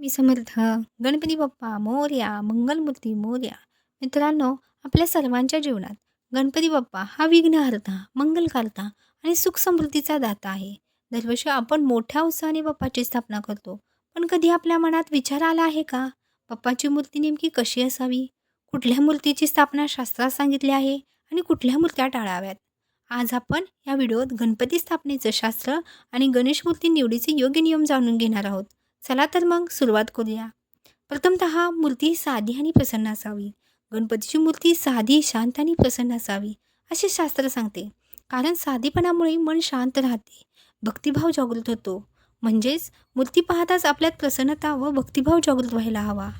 मी समर्थ गणपती बाप्पा मोर्या मंगलमूर्ती मोर्या. मित्रांनो आपल्या सर्वांच्या जीवनात गणपती बाप्पा हा विघ्नहर्ता मंगलकर्ता आणि सुख समृद्धीचा दाता आहे. दरवर्षी आपण मोठ्या उत्साहाने बाप्पाची स्थापना करतो. पण कधी आपल्या मनात विचार आला आहे का? बाप्पाची मूर्ती नेमकी कशी असावी? कुठल्या मूर्तीची स्थापना शास्त्रात सांगितली आहे आणि कुठल्या मूर्त्या टाळाव्यात? आज आपण या व्हिडिओत गणपती स्थापनेचं शास्त्र आणि गणेश मूर्ती निवडीचे योग्य नियम जाणून घेणार आहोत. चला तर मग सुरुवात करूया. प्रथमत मूर्ती साधी आणि प्रसन्न असावी. गणपतीची मूर्ती साधी शांत आणि प्रसन्न असावी असे शास्त्र सांगते. कारण साधीपणामुळे मन शांत राहते. भक्तिभाव जागृत होतो. म्हणजेच मूर्ती पाहताच आपल्यात प्रसन्नता व भक्तिभाव जागृत व्हायला हवा.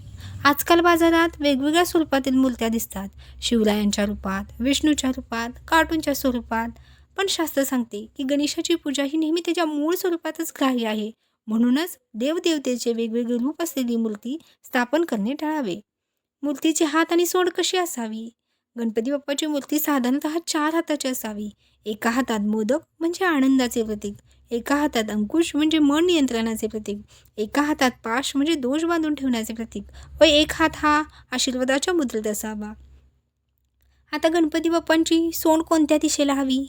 आजकाल बाजारात वेगवेगळ्या स्वरूपातील मूर्त्या दिसतात. शिवरायांच्या रूपात विष्णूच्या रूपात कार्टूनच्या स्वरूपात. पण शास्त्र सांगते की गणेशाची पूजा ही नेहमी त्याच्या मूळ स्वरूपातच ग्राह्य आहे. म्हणूनच देवदेवतेचे वेगवेगळे रूप असलेली मूर्ती स्थापन करणे टाळावे. मूर्तीचे हात आणि सोंड कशी असावी? गणपती बाप्पाची मूर्ती साधारणतः चार हाताची असावी. एका हातात मोदक म्हणजे आनंदाचे प्रतीक. एका हातात अंकुश म्हणजे मन नियंत्रणाचे प्रतीक. एका हातात पाश म्हणजे दोष बांधून ठेवण्याचे प्रतीक. व एक हात हा आशीर्वादाच्या मुद्रेत असावा. आता गणपती बाप्पांची सोंड कोणत्या दिशेला हवी?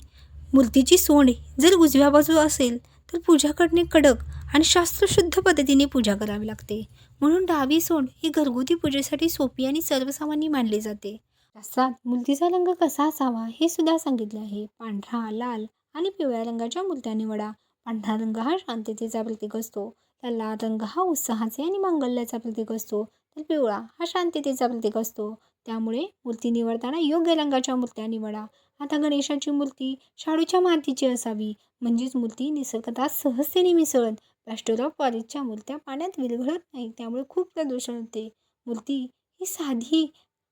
मूर्तीची सोंड जर उजव्या बाजू असेल तर पूजा करणे कडक आणि शास्त्रशुद्ध पद्धतीने पूजा करावी लागते. म्हणून डावी सोंड ही घरगुती पूजेसाठी सोपी आणि सर्वसामान्य मानली जाते. शास्त्रात मूर्तीचा रंग कसा असावा हे सुद्धा सांगितले आहे. पांढरा लाल आणि पिवळ्या रंगाच्या मूर्त्या निवडा पांढरा रंग हा शांततेचा प्रतीक असतो. तर लाल रंग हा उत्साहाचे आणि मांगल्याचा प्रतीक असतो. तर पिवळा हा शांततेचा प्रतीक असतो. त्यामुळे मूर्ती निवडताना योग्य रंगाच्या मूर्त्या निवडा आता गणेशाची मूर्ती शाडूच्या मातीची असावी. म्हणजेच मूर्ती निसर्गतात सहजतेने मिसळत प्लॅस्टर ऑफ पॉलिशच्या मूर्त्या पाण्यात विरघळत नाही त्यामुळे खूप प्रदूषण होते. मूर्ती ही साधी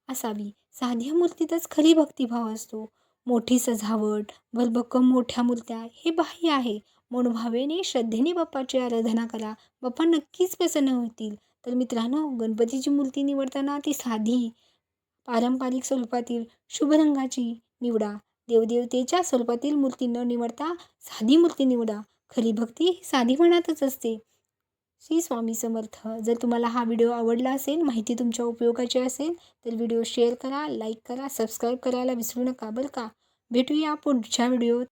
असावी. साध्या मूर्तीतच खरी भक्तिभाव असतो. मोठी सजावट भरभक्कम मोठ्या मूर्त्या हे बाह्य आहे. मनोभावेने श्रद्धेने बाप्पाची आराधना करा. बाप्पा नक्कीच प्रसन्न होतील. तर मित्रांनो गणपतीची मूर्ती निवडताना ती साधी पारंपरिक स्वरूपातील शुभ रंगाची निवडा. देवदेवतेच्या स्वरूपातील मूर्ती न निवडता साधी मूर्ती निवडा. खरी भक्ती ही साधीपणातच असते. श्री स्वामी समर्थ. जर तुम्हाला हा व्हिडिओ आवडला असेल माहिती तुमच्या उपयोगाची असेल तर व्हिडिओ शेअर करा लाईक करा सबस्क्राईब करायला विसरू नका बरं का? भेटूया पुढच्या व्हिडिओत